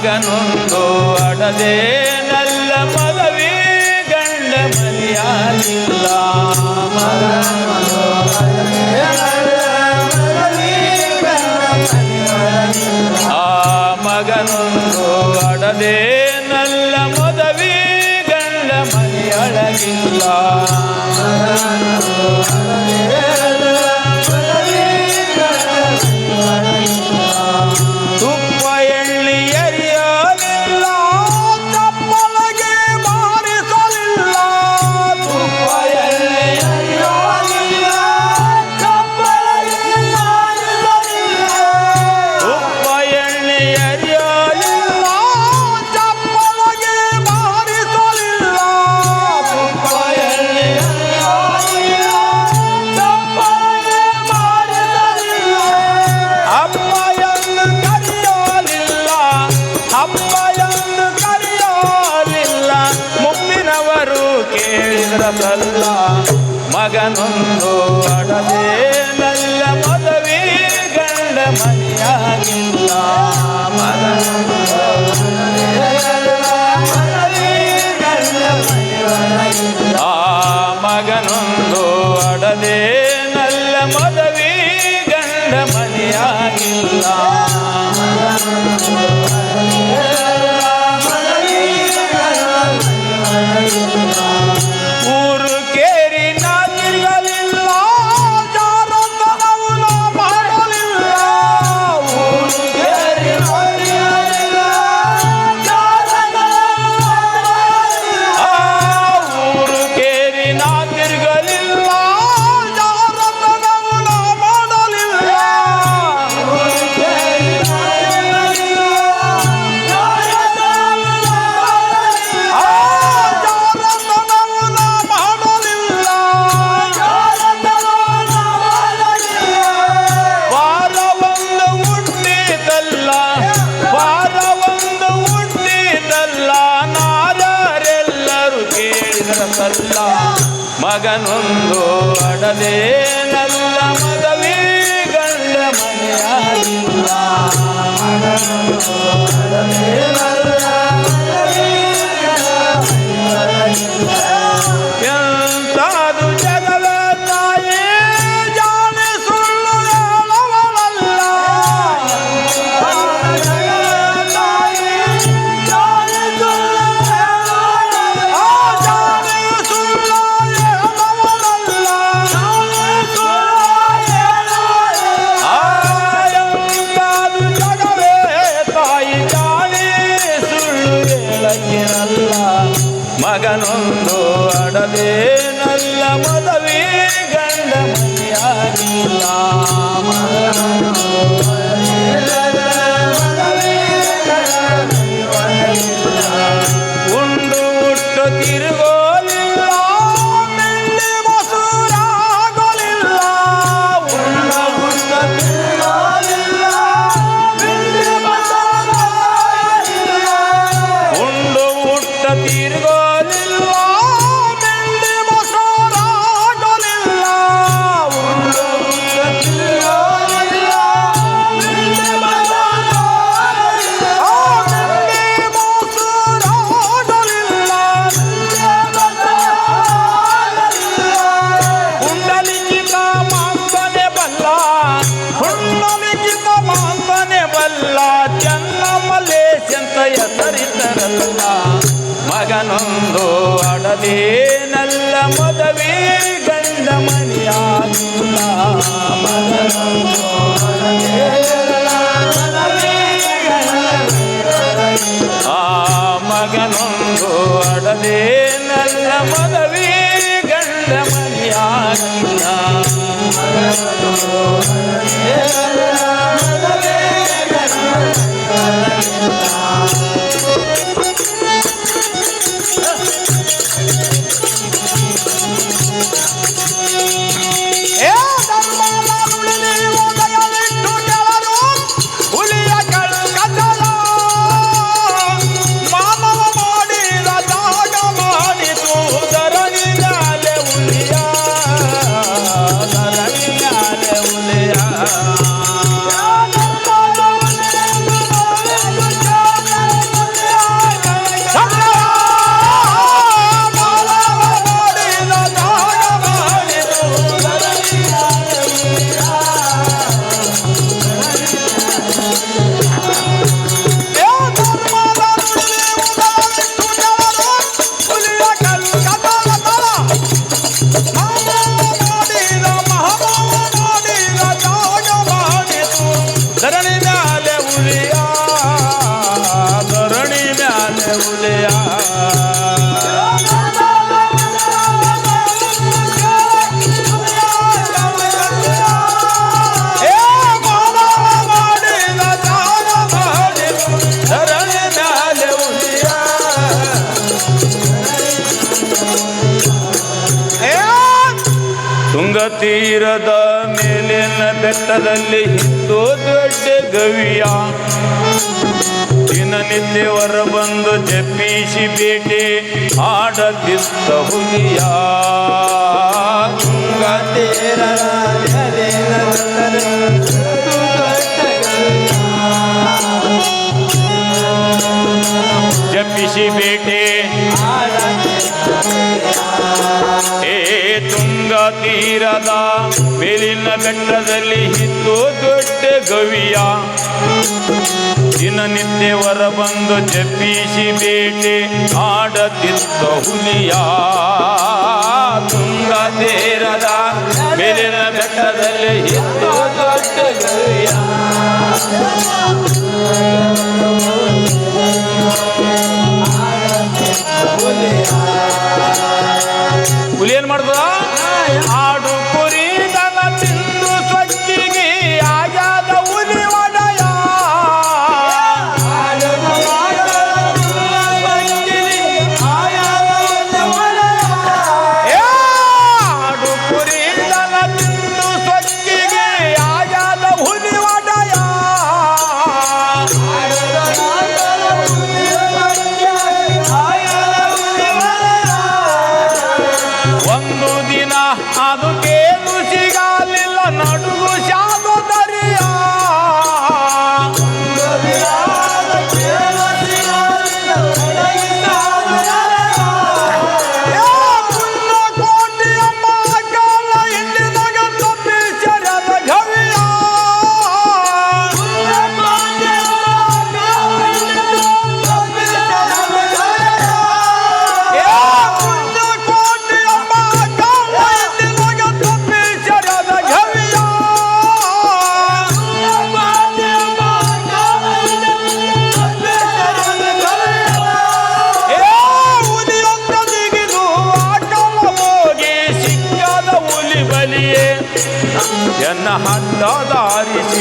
ಮಗನೊಂದು ಅಡದೆ ನಲ್ಲ ಪದವಿ ಗಂಡ ಮರೆಯಾಲಿಲ್ಲ ಆ ನಲ್ಲ ಮದವಿ ಗಂಡ ಮರೆಯಳಗಿಲ್ಲ ಮಗನಲ್ಲ ಮಗನೊಂದು ಅಡದೇನಲ್ಲ. ಮಗವೇ ಗಂಡ ಮನೆಯಾಗಿಲ್ಲ. ಮಗನೊಂದು ಅಡದೇನಲ್ಲ. నందు అడలే నల్ల మొదవి గండమణి ఆ మగనందు అడలే నల్ల ತುಂಗತೀರದ ಮೇಲಿನ ಬೆಟ್ಟದಲ್ಲಿ ಹಿಂದೂ ದೊಡ್ಡ ಗವಿಯ. ದಿನನಿತ್ಯ ಹೊರ ಬಂದು ಜಪ್ಪಿಸಿ ಬೇಟೆ ಆಡದಿದ್ದ ಹುಲಿಯ. ಜಪ್ಪಿಸಿ ಬೇಟೆ ತೀರದ ಮೇಲಿನ ಬೆಟ್ಟದಲ್ಲಿ ಇತ್ತು ದೊಡ್ಡ ಗವಿಯ. ದಿನನಿತ್ಯ ಹೊರ ಬಂದು ಜಪ್ಪಿಸಿ ಬೇಟೆ ಆಡದಿದ್ದ ಹುಲಿಯ. ತುಂಗ ತೀರದ ಮೇಲಿನ ಬೆಟ್ಟದಲ್ಲಿ ಇತ್ತು ದೊಡ್ಡ ಗವಿಯ. ಹುಲಿ ಏನ್ ಮಾಡ್ತದ? ಅದಕ್ಕೆ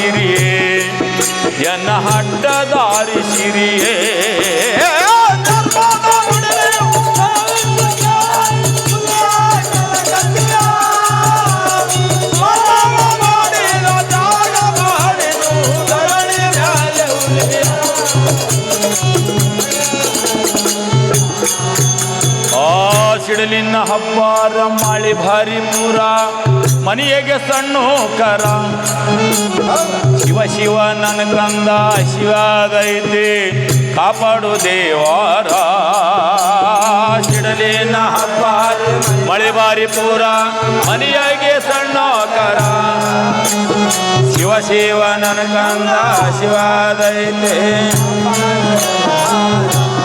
ಹಡ್ಡದಾರಿ ಸಿರಿಯೇ ಎನ್ನ ಹಡ್ಡದಾರಿ ಸಿರಿಯೇ ಆ ಸಿಡಲಿನ ಹಬ್ಬಾರ ಮಳೆ ಭಾರಿ ಪೂರ, ಮನೆಯಗೆ ಸಣ್ಣ ಕರ. ಶಿವ ಶಿವ ನನ್ನ ಕಂದ ಶಿವಾದೈತೆ, ಕಾಪಾಡು ದೇವಾರ. ಸಿಡಲಿನ ಹಬ್ಬಾರ ಮಳೆ ಭಾರಿ ಪೂರ, ಮನೆಯಾಗೆ ಸಣ್ಣ ಕರ. ಶಿವ ಶಿವ ನನ್ನ ಶಿವಾದೈತೆ. ಏ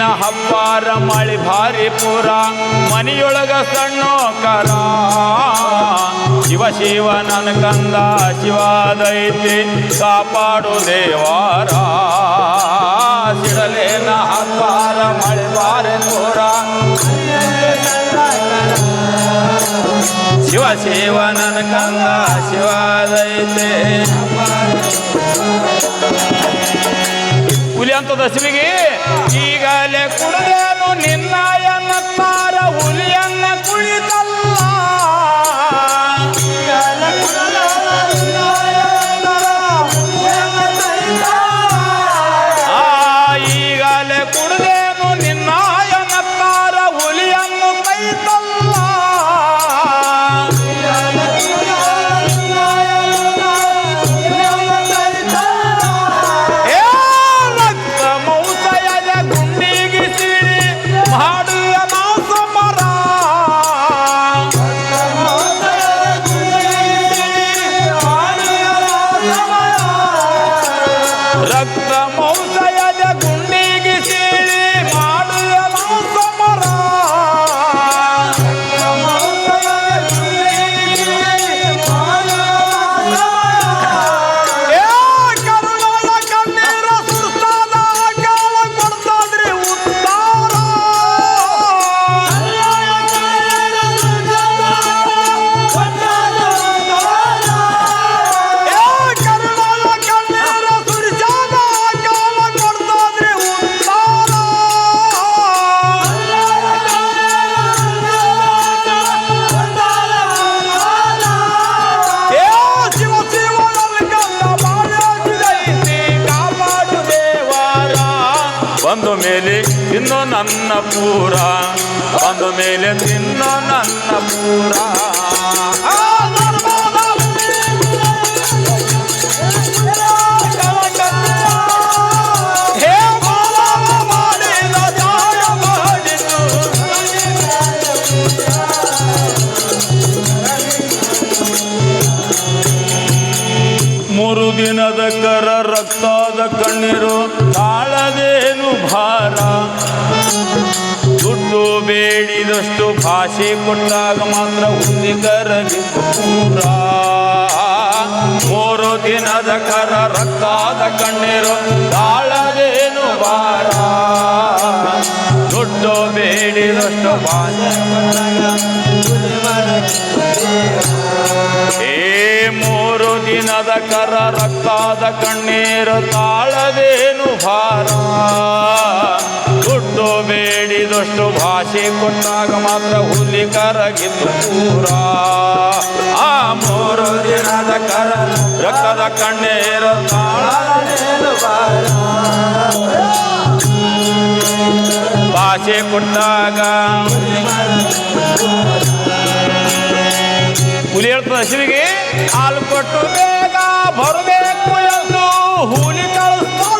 ಸಿಡಿಲಿನ ಹಬ್ಬಾರ ಮಳಿ ಭಾರಿ ಪುರ, ಮನೆಯೊಳಗ ಸಣ್ಣ ಕರ ಶಿವ ಶಿವ ನನ್ ಕಂದ ಶಿವಾದೈತಿ, ಕಾಪಾಡು ದೇವಾರ. ಸಿಡಲೇನ ಹಬ್ಬಾರ ಮಳಿ ಭಾರಿ ಪುರ. ಶಿವ ಶಿವ ನನ್ ಕಂದ ಶಿವಾದೈತೆ. ಅಂತ ದಸವಿಗೆ ಈಗಲೇ ಕುಡಿದೇನು ತಿನ್ನೋ ನನ್ನ ಪೂರ. ಬಂದ ಮೇಲೆ ತಿನ್ನೋ ನನ್ನ ಪೂರ. ಬೇಡಿದಷ್ಟು ಭಾಷೆ ಕೊಟ್ಟಾಗ ಮಾತ್ರ ಕರಗಿತು ಪೂರ. ಮೂರು ದಿನದ ಕರ ರಕ್ತಾದ ಕಣ್ಣೀರು ತಾಳದೇನು ಬಾರ ದುಡ್ಡು ಬೇಡಿದಷ್ಟು ಭಾಷೆ ಏ ಮೂರು ದಿನದ ಕರ ರಕ್ತಾದ ಕಣ್ಣೀರು ತಾಳದೇನು ಭಾರ. ಬೇಡಿದಷ್ಟು ಭಾಷೆ ಕೊಟ್ಟಾಗ ಮಾತ್ರ ಹುಲಿ ಕರಗಿದ್ದು ಪೂರ ಆ ಮೂರು ದಿನದ ಕರ ರಕ್ತದ ಕಣ್ಣೇರ ಭಾಷೆ ಕೊಟ್ಟಾಗ ಹುಲಿ ಹೇಳ್ತದ ಹಸಿವಿಗೆ ಹಾಲು ಕೊಟ್ಟು ಬೇಗ ಬರಬೇಕು ಎಂದು ಹುಲಿ ಕಳಿಸ್ತಾಳು.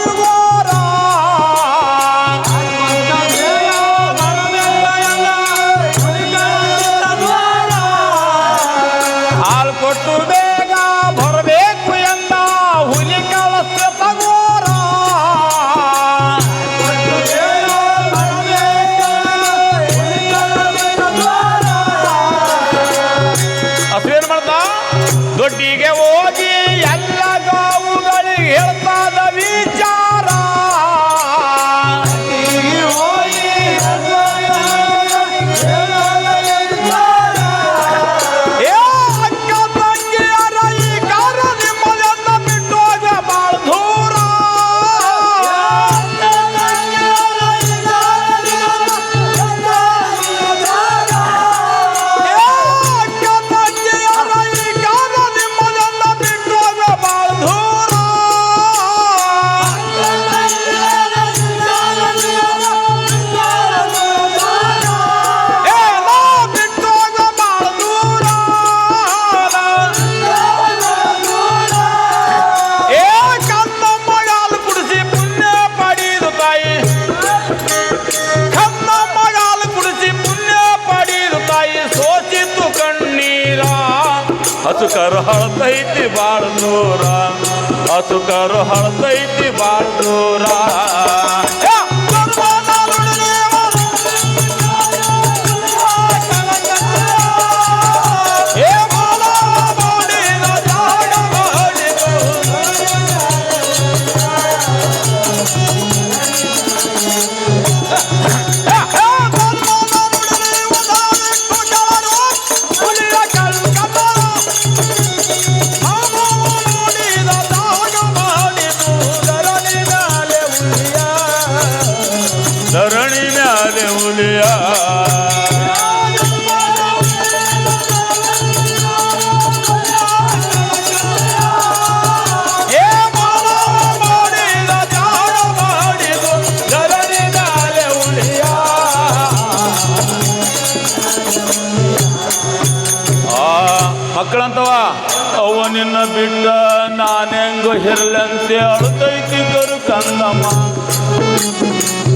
ನಿನ್ನ ನಾನೆಂಗ ಹಿರ್ಲಂತೆ ಅಳುತ್ತೈತಿ ಕರು ಕಂದಮ್ಮ.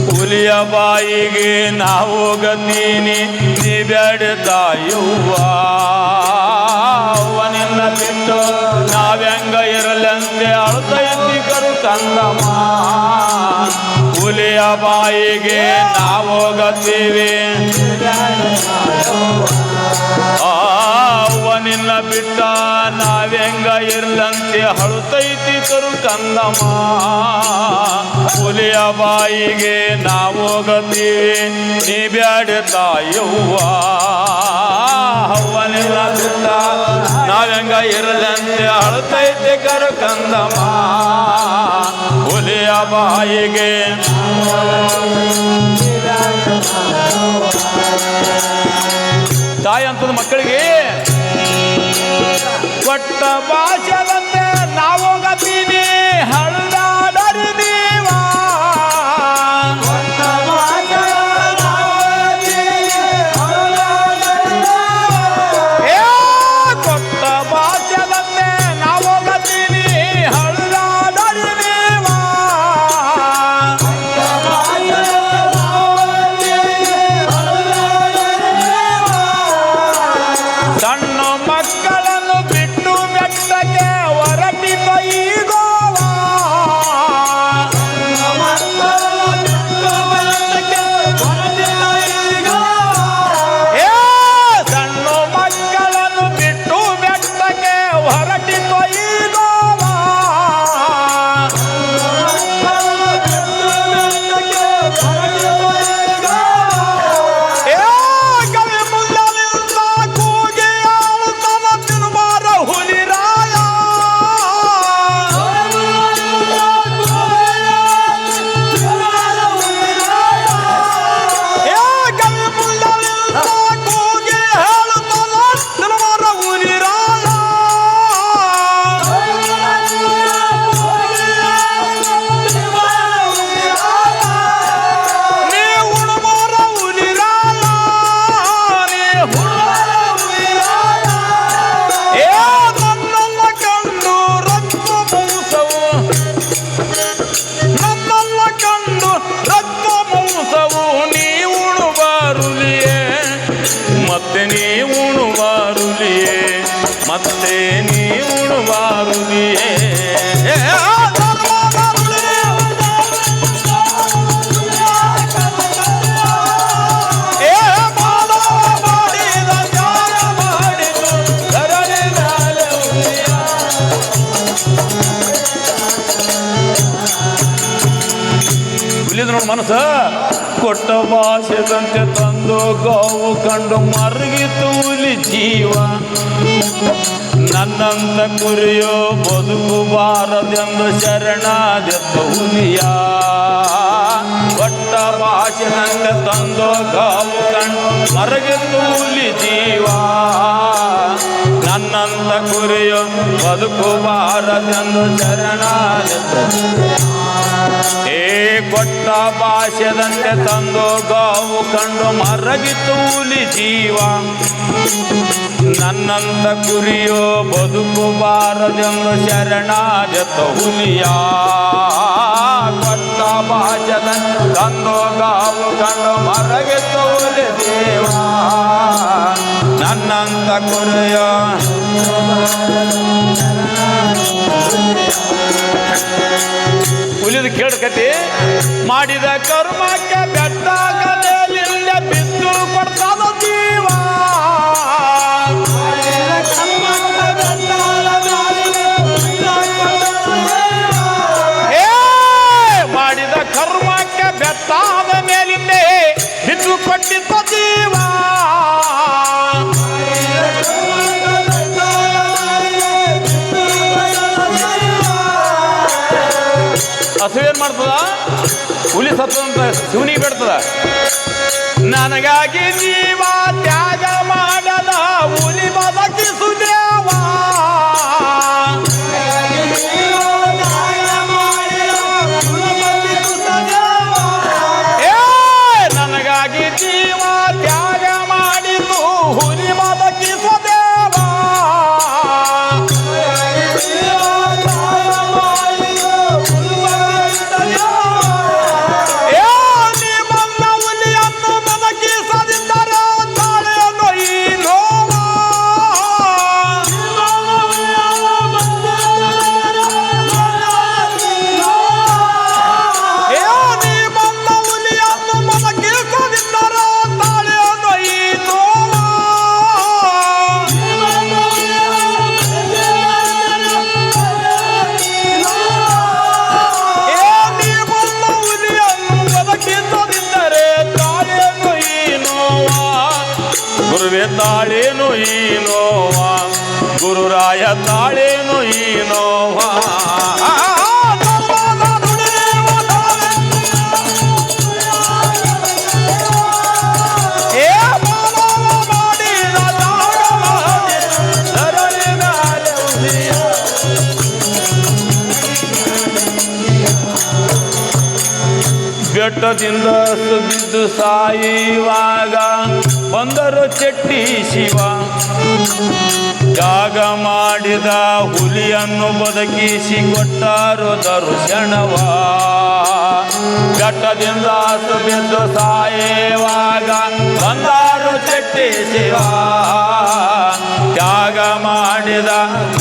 ಹುಲಿಯ ಬಾಯಿಗೆ ನಾವು ಗತೀನಿ ನೀ ಬೇಡ ತಾಯುವ ನಿನ್ನ ಬಿಟ್ಟು ನಾವ್ಯಂಗ ಇರಲಂತೆ ಅಳುತ್ತೈತಿ ಕರು ಕಂದಮ್ಮ. ಹುಲಿಯ ಬಾಯಿಗೆ ನಾವು ಗತೀವಿ ಅವ್ವ ನಿನ್ನ ಬಿಟ್ಟ ನಾವೆಂಗ ಇರ್ಲಂತೆ? ಹಳುತೈತಿ ಕರು ಕಂದಮ್ಮ. ಹುಲಿಯ ಬಾಯಿಗೆ ನಾವು ಗತೀವಿ ನೀ ಬ್ಯಾಡ ತಾಯವ್ವ. ಅವ್ವ ನಿನ್ನ ಬಿಟ್ಟ ನಾವೆಂಗ ಇರ್ಲಂತೆ? ಹಳುತೈತಿ ಕರು ಕಂದಮ್ಮ. ಹುಲಿಯ ಬಾಯಿಗೆ ಕೊಟ್ಟ ಭಾಷೆದಂತೆ ತಂದು ಗೋವು ಕಂಡು ಮರುಗಿತು ಹುಲಿ ಜೀವ. ನನ್ನಂತ ಕುರಿಯೋ ಬದುಕು ಬಾರದೆಂದು ಶರಣಾದೆತ್ತ ಹುಲಿಯ. ಕೊಟ್ಟ ಭಾಷೆದಂತೆ ತಂದು ಗಾವು ಕಂಡು ಮರುಗಿತು ಹುಲಿ ಜೀವ. ನನ್ನಂತ ಕುರಿಯೋ ಬದುಕು ಬಾರದೆಂದು ಶರಣಾದೆತ್ತ ಏ ಕೊಟ್ಟ ಭಾಷೆದಂತೆ ತಂದು ಗಾವು ಕಂಡು ಮರಗಿತು ಹುಲಿ ಜೀವ. ನನ್ನಂತ ಕುರಿಯೋ ಬದುಕು ಬಾರದೆಂದು ಶರಣಾದ ಹುಲಿಯ. ಕೊಟ್ಟ ಭಾಷೆದಂತೆ ತಂದು ಗಾವು ಕಂಡು ಮರಗಿತು ಹುಲಿ ಜೀವ. ನನ್ನಂತ ಕುರಿಯೋ ಉಳಿದು ಕೇಳ್ಕತಿ. ಮಾಡಿದ ಕರ್ಮಕ್ಕೆ ಬೆಟ್ಟಾಗಲಿಲ್ಲ ಮಾಡ್ತದ ಹುಲಿ ಸತ್ತದಂತ ಶಿವನಿಗೆ ಬಿಡ್ತದ. ನನಗಾಗಿ ಜೀವ ಬೆಟ್ಟದಿಂದ ಸುಗಿದ್ದು ಸಾಯುವಾಗ ಬಂದರು ಚೆಟ್ಟಿ ಶಿವ. ಜಾಗ ಮಾಡಿದ ಹುಲಿಯನ್ನು ಬದುಕಿಸಿ ಕೊಟ್ಟರು ದರ್ಶನವ. ಘಟ್ಟದಿಂದ ಸುಬಿದ್ದು ಸಾಯುವಾಗ ಬಂದರು ಚೆಟ್ಟಿ ಶಿವ. ತ್ಯಾಗ ಮಾಡಿದ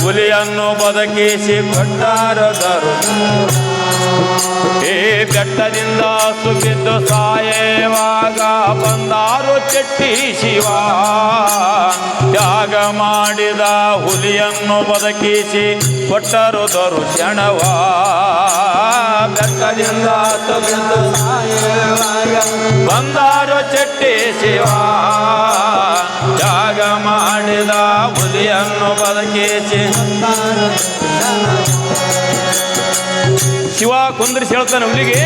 ಹುಲಿಯನ್ನು ಬದುಕಿಸಿ ಕೊಟ್ಟರು ದರ್ಶನ ಏ ಬೆಟ್ಟದಿಂದ ಸುಬಿದ್ದು ಸಾಯೇವಾಗ ಬಂದಾರು ಚೆಟ್ಟಿ ಶಿವ. ತ್ಯಾಗ ಮಾಡಿದ ಹುಲಿಯನ್ನು ಬದುಕಿಸಿ ಕೊಟ್ಟರು ದರ್ಶನವ ಬೆಟ್ಟದಿಂದ ಸುಗಿದ್ದು ಸಾಯೇವಾಗ ಬಂದಾರು ಚೆಟ್ಟಿ ಶಿವ. ತ್ಯಾಗ ಮಾಡಿದ ಹುಲಿಯನ್ನು ಬದುಕಿಸಿ. ಶಿವ ಕುಂದ್ರಿಸಿ ಹೇಳ್ತಾನೆ ಹುಲಿಗೆ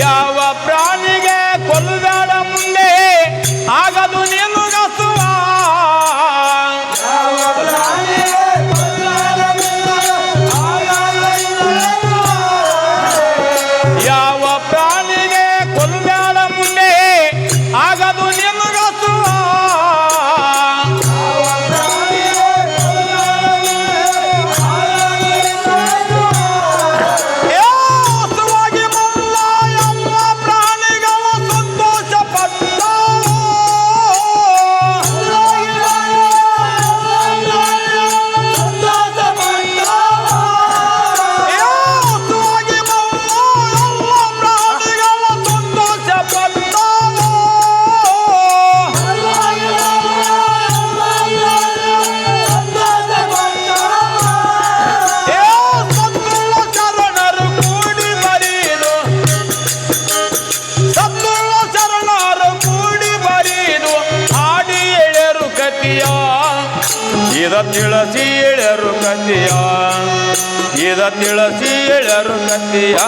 ಯಾವ ಪ್ರಾಣಿಗೆ ಕೊಲ್ಲಬೇಡ ಮುಂದೆ ಆಗದು ನೀನು দিয়া